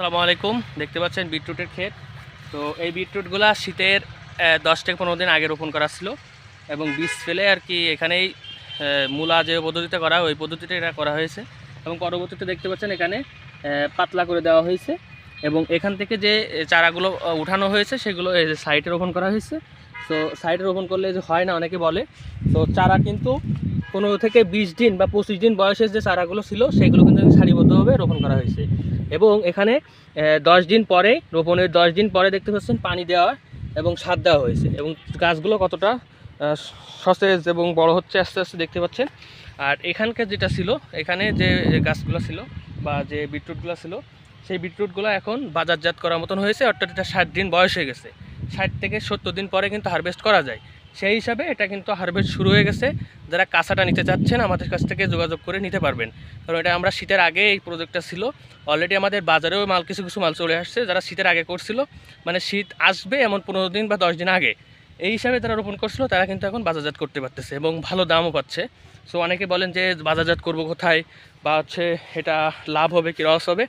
আসসালামু আলাইকুম। দেখতে পাচ্ছেন বিটরুটের ক্ষেত। তো এই বিটরুটগুলা শীতের দশ থেকে পনেরো দিন আগে রোপণ করা ছিল এবং বীজ ফেলে আর কি এখানেই মূলা যে পদ্ধতিতে করা ওই পদ্ধতিতে এটা করা হয়েছে। এবং পরবর্তীতে দেখতে পাচ্ছেন এখানে পাতলা করে দেওয়া হয়েছে। এবং এখান থেকে যে চারাগুলো উঠানো হয়েছে, সেগুলো এই যে সাইডে রোপণ করা হয়েছে। তো সাইডে রোপণ করলে যে হয় না, অনেকে বলে। তো চারা কিন্তু পনেরো থেকে বিশ দিন বা পঁচিশ দিন বয়সের যে চারাগুলো ছিল, সেগুলো কিন্তু সারিবদ্ধভাবে রোপণ করা হয়েছে। এবং এখানে দশ দিন পরে, রোপণের দশ দিন পরে দেখতে পাচ্ছেন পানি দেওয়া এবং সার দেওয়া হয়েছে। এবং গাছগুলো কতটা সতেজ এবং বড় হচ্ছে আস্তে আস্তে দেখতে পাচ্ছেন। আর এখানকার যেটা ছিল, এখানে যে গাছগুলো ছিল বা যে বিটরুটগুলো ছিল সেই বিটরুটগুলো এখন বাজারজাত করার মতন হয়েছে, অর্থাৎ এটা ষাট দিন বয়স হয়ে গেছে। ষাট থেকে সত্তর দিন পরে কিন্তু হারভেস্ট করা যায়। সেই হিসাবে এটা কিন্তু হারভেস্ট শুরু হয়ে গেছে। যারা কাঁচাটা নিতে চাচ্ছেন, আমাদের কাছ থেকে যোগাযোগ করে নিতে পারবেন। কারণ এটা আমরা শীতের আগে এই প্রজেক্টটা ছিল। অলরেডি আমাদের বাজারেও মাল, কিছু কিছু মাল চলে আসছে, যারা শীতের আগে করছিল। মানে শীত আসবে এমন পনেরো দিন বা দশ দিন আগে। এই হিসাবে যারা রোপণ করছিল, তারা কিন্তু এখন বাজারজাত করতে পারতেছে এবং ভালো দামও পাচ্ছে। সো অনেকে বলেন যে, বাজারজাত করব কোথায়? বা হচ্ছে, এটা লাভ হবে কি লস হবে?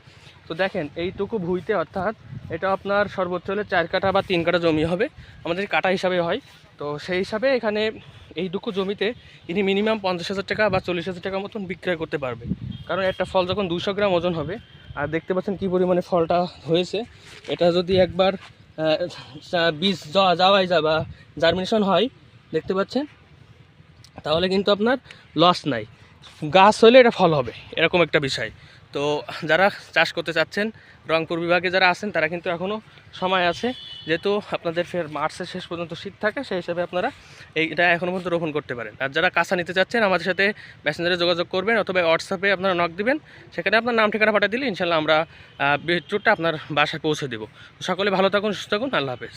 তো দেখেন, এইটুকু ভুইতে অর্থাৎ এটা আপনার সর্বোচ্চ হলে চার কাঠা বা তিন কাঠা জমি হবে। আমাদের কাটা হিসাবে হয়। তো সেই হিসাবে এখানে এইটুকু জমিতে ইনি মিনিমাম পঞ্চাশ হাজার টাকা বা চল্লিশ হাজার টাকা মতন বিক্রয় করতে পারবে। কারণ একটা ফল যখন দুশো গ্রাম ওজন হবে, আর দেখতে পাচ্ছেন কী পরিমাণে ফলটা হয়েছে, এটা যদি একবার বীজ যাওয়া যাওয়াই যা বা জার্মিনেশন হয়, দেখতে পাচ্ছেন, তাহলে কিন্তু আপনার লস নাই। গাছ হলে এটা ফল হবে, এরকম একটা বিষয়। তো যারা চাষ করতে চাচ্ছেন, রংপুর বিভাগে যারা আছেন, তারা কিন্তু এখনও সময় আছে। যেহেতু আপনাদের ফের মার্চের শেষ পর্যন্ত শীত থাকে, সেই হিসাবে আপনারা এইটা এখনও পর্যন্ত রোপণ করতে পারেন। আর যারা কাঁচা নিতে চাচ্ছেন, আমাদের সাথে মেসেঞ্জারে যোগাযোগ করবেন অথবা হোয়াটসঅ্যাপে আপনারা নক দিবেন। সেখানে আপনার নাম, ঠিকানা পাঠিয়ে দিলে ইনশাল্লাহ আমরা বিদ্যুৎটা আপনার বাসায় পৌঁছে দেবো। সকলে ভালো থাকুন, সুস্থ থাকুন, আল্লাহ হাফেজ।